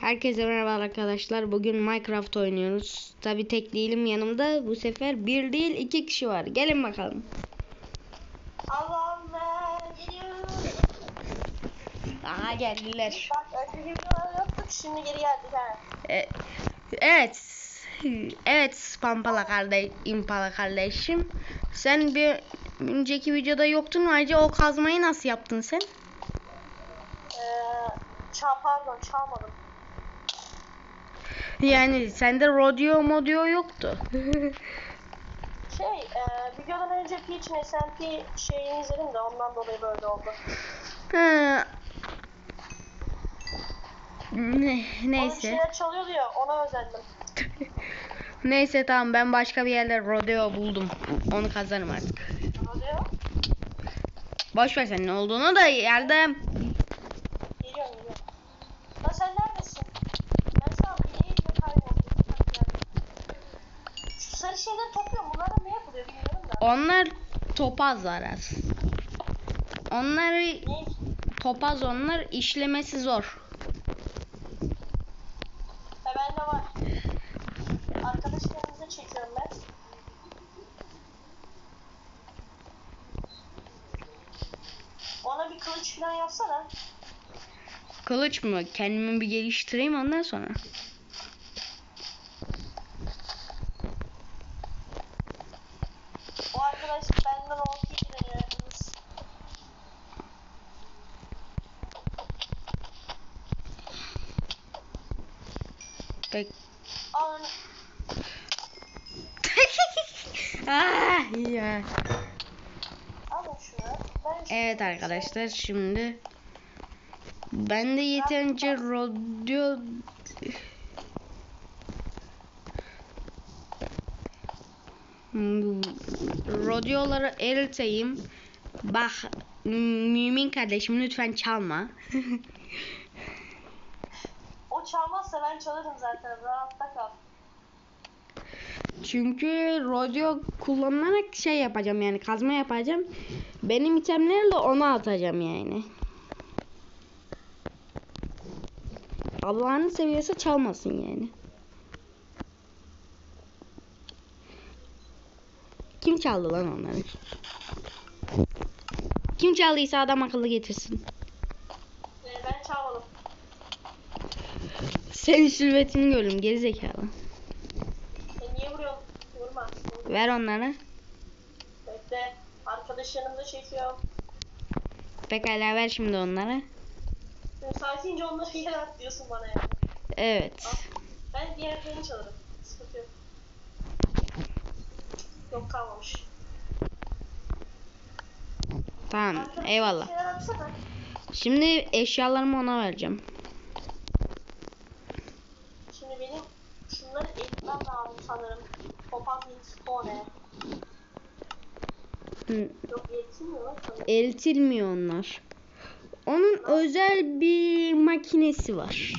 Herkese merhaba arkadaşlar. Bugün Minecraft oynuyoruz. Tabi tek değilim yanımda. Bu sefer bir değil iki kişi var. Gelin bakalım. Aha geldiler. Bak şimdi geri geldik ha. E, evet. Evet Pampala kardeş, Impala kardeşim. Sen bir önceki videoda yoktun. Ayrıca o kazmayı nasıl yaptın sen? Ee, çal pardon çalmadım. Yani sende rodeo modeo yoktu. Şey e, videodan önce Peach'in SMP şeyini izledim de ondan dolayı böyle oldu. Ha. Ne, Onun neyse. şeyler çalıyordu ya ona özendim. Neyse tamam ben başka bir yerde rodeo buldum. Onu kazanırım artık. Oluyor. Boş ver sen ne olduğunu da yerde Geliyorum geliyorum. Lan sen neredesin? Ben şu an iyice kayboldum. Şu sarı şeyleri topluyorum. Bunlardan ne yapılıyor bilmiyorum da. Onlar topazlar az. Onlar Ne? topaz onlar işlemesi zor. Ha bende var. Arkadaşlarımıza çekiyorum ben. Ona bir kılıç falan yapsana. Kılıç mı? Kendimi bir geliştireyim ondan sonra. O arkadaş benden 12 lira yalnız. Pek. Al onu. Ah, ya. Evet arkadaşlar şimdi ben de yeterince rodeo Hmm, rodeoları eriteyim. Bak mümin kardeşim lütfen çalma. O çalmazsa ben çalarım zaten. Rahatta kal. Çünkü rodeo kullanarak şey yapacağım yani kazma yapacağım. Benim itemlerle ona atacağım yani. Allah'ın seviyorsa çalmasın yani. Kim çaldı lan onları? Kim çaldıysa adam akıllı getirsin. Ee, ben çalmadım. Senin silüetini görürüm gerizekalı. Ver onları. Bekle. Arkadaşlarımıza çekiyorum. Pekala ver şimdi onları. Şimdi sakince onları yere at diyorsun bana ya. Evet. Ben diğerlerini çalarım. Sıkıntı yok. Yok kalmamış. Tamam Arkadaşlar eyvallah. Şimdi eşyalarımı ona vereceğim. Şimdi benim şunları elimden lazım sanırım. Yok sanırım. Eritilmiyor onlar. Onun özel bir makinesi var.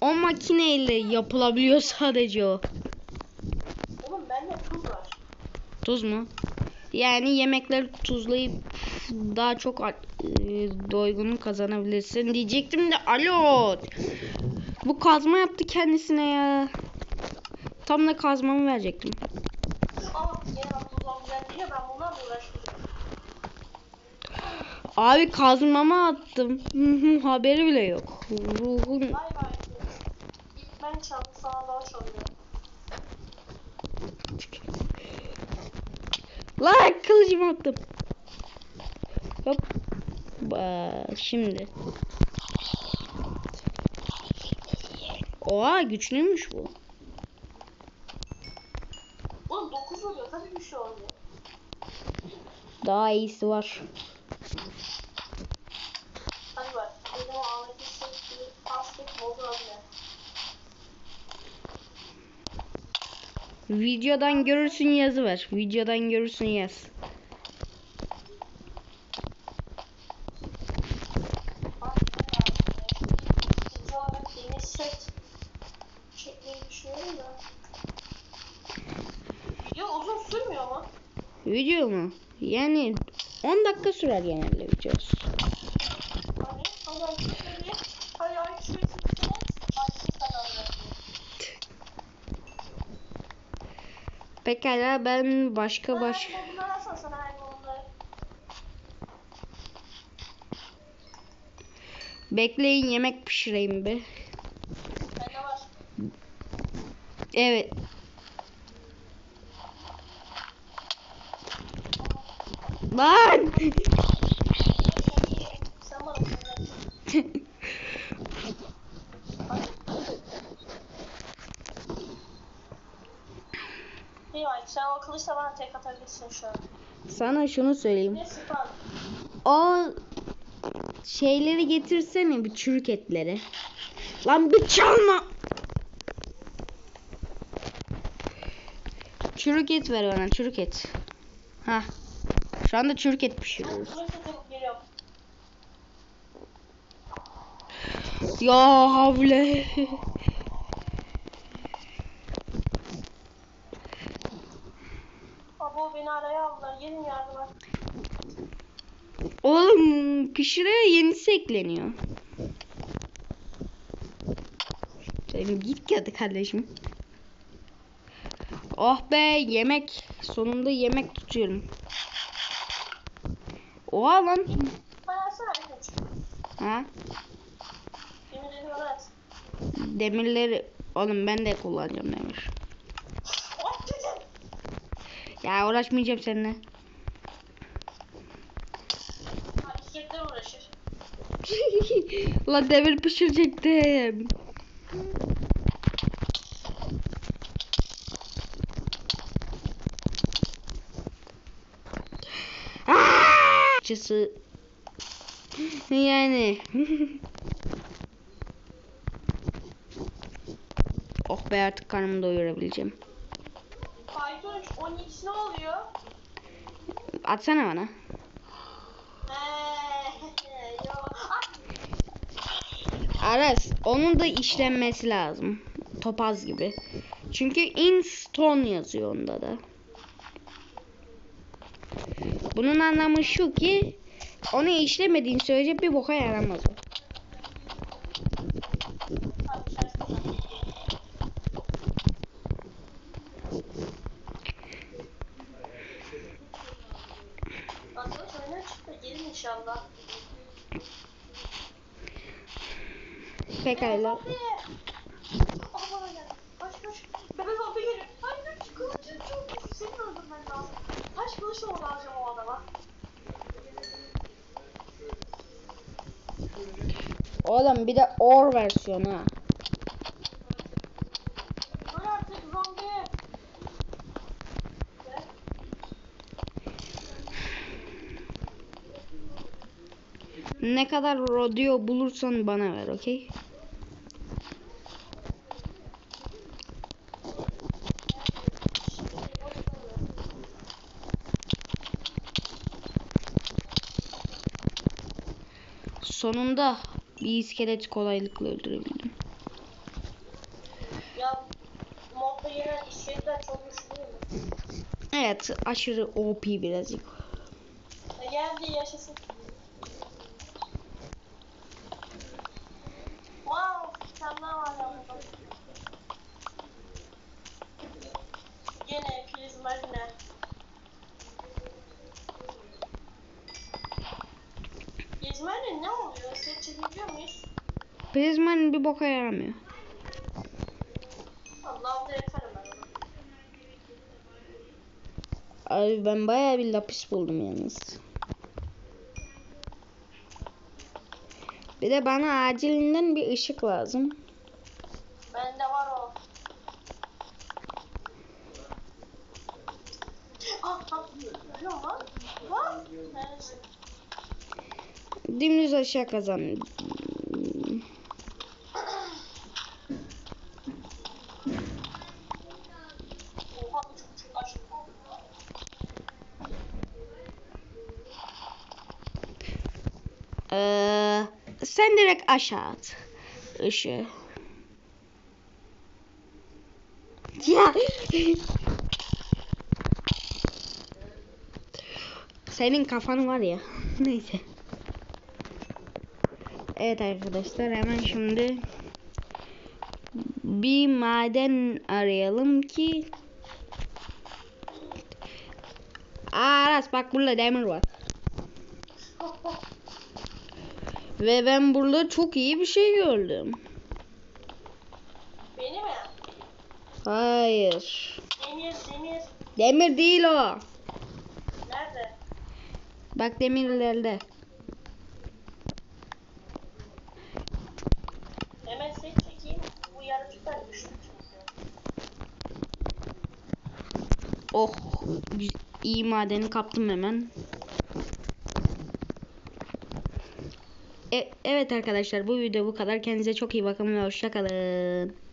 O makineyle yapılabiliyor sadece o. Oğlum bende tuz var. Tuz mu? Yani yemekleri tuzlayıp daha çok e, doygunluk kazanabilirsin diyecektim de alo. Bu kazma yaptı kendisine ya. Tam da kazmamı verecektim. Abi kazmama attım. Haberi bile yok. Ruhum Bay bay. Ben çaldım sana daha çalıyor. Lan kılıcımı attım. Hop. Ba, şimdi. Oha güçlüymüş bu. Oğlum 9 oluyor tabii bir şey oluyor. Daha iyisi var. Hadi bak. Benim Ahmet'in sevdiği pastik modu adı Videodan görürsün yazı var. Videodan görürsün yaz. Video uzun sürmüyor mu? Video mu? Yani 10 dakika sürer genelde videosu. Pekala ben başka baş... Bekleyin yemek pişireyim bir. Evet. Lan! Sen bana söyle. İyi bak sen o kılıçla bana tek atabilirsin şu an. Sana şunu söyleyeyim. Ne spam? O şeyleri getirsene bir çürük etleri. Lan bir çalma. Çürük et ver bana çürük et. Ha. Şu anda çürük et pişiriyoruz. Ya havle. Abo beni araya aldılar. Gelin yardıma. Oğlum pişire yenisi ekleniyor. Senin git hadi kardeşim. Oh be yemek. Sonunda yemek tutuyorum. Oha lan. Ha? Demirleri oğlum ben de kullanacağım demir. Ya uğraşmayacağım seninle. İskeletler uğraşır. Lan demir pişirecektim. Açısı yani Oh be artık karnımı doyurabileceğim. Aytunç 12'si ne oluyor? Atsana bana. Aras onun da işlenmesi lazım. Topaz gibi. Çünkü in stone yazıyor onda da. Bunun anlamı şu ki onu işlemediğin sürece bir boka yaramaz o. adama. Oğlum bir de or versiyonu ha. Ne kadar rodeo bulursan bana ver okey? Sonunda bir iskelet kolaylıkla öldürebildim. Ya modda yenen iskeletler çok güçlü değil mi? Evet aşırı OP birazcık. Ya geldi yaşasın. Wow, bir tane daha var ya burada. Gene prizmarine. Prizmarine ne oluyor? Set çekebiliyor muyuz? Prizmanın bir boka yaramıyor. Abi ben bayağı bir lapis buldum yalnız. Bir de bana acilinden bir ışık lazım. Bende var o. Ah, ah? Dümdüz aşağı kazan. Oha bu çok çok aşık oldu. Ee, sen direkt aşağı at. Işığı. Ya. Senin kafanı var ya. Neyse. Evet arkadaşlar hemen şimdi bir maden arayalım ki Aras bak burada demir var. Ve ben burada çok iyi bir şey gördüm. Beni mi? Hayır. Demir, demir. Demir değil o. Nerede? Bak demirlerde. Hemen seç çekeyim. Bu yaratıklar düştü. Oh. iyi madeni kaptım hemen. E- evet arkadaşlar bu video bu kadar. Kendinize çok iyi bakın ve hoşça kalın.